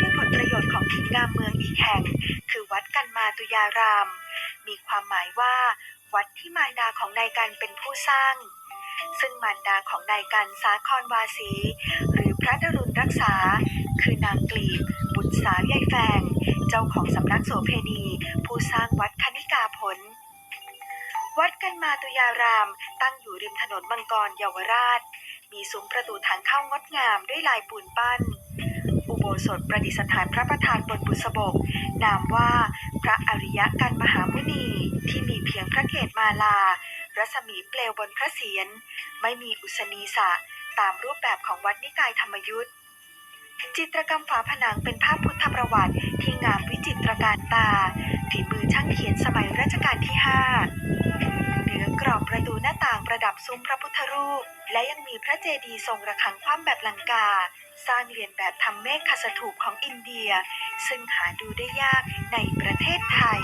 ด้วยผลประโยชน์ของทิ้งงามเมืองอีกแห่ง คือวัดกันมาตุยาราม มีความหมายว่า วัดที่มารดาของนายกันเป็นผู้สร้าง ซึ่งมารดาของนายกันสาครวาสี หรือพระดรุณรักษา คือนางกลีบบุตรสาวยายแฟง เจ้าของสำนักโสเพณี ผู้สร้างวัดคณิกาผลวัดกันมาตุยารามตั้งอยู่ริมถนนมังกรเยาวราช มีซุ้มประตูทางเข้างดงามด้วยลายปูนปั้น โบสถประดิษฐานพระประธานบนบุษบก นามว่าพระอริยกันมหามุนีที่มีเพียงพระเกศมาลา รัศมีเปลวบนพระเศียรไม่มีอุษณีสะตามรูปแบบของวัดนิกายธรรมยุทธ์จิตรกรรมฝาผนังเป็นภาพพุทธประวัติที่งามวิจิตรการตา ฝีมือช่างเขียนสมัยรัชกาลที่ 5 ดับซุ้มพระพุทธรูป และยังมีพระเจดีย์ทรงระฆังคว่ำแบบลังกา สร้างเรียนแบบทำเมฆคสถูปของอินเดีย ซึ่งหาดูได้ยากในประเทศไทย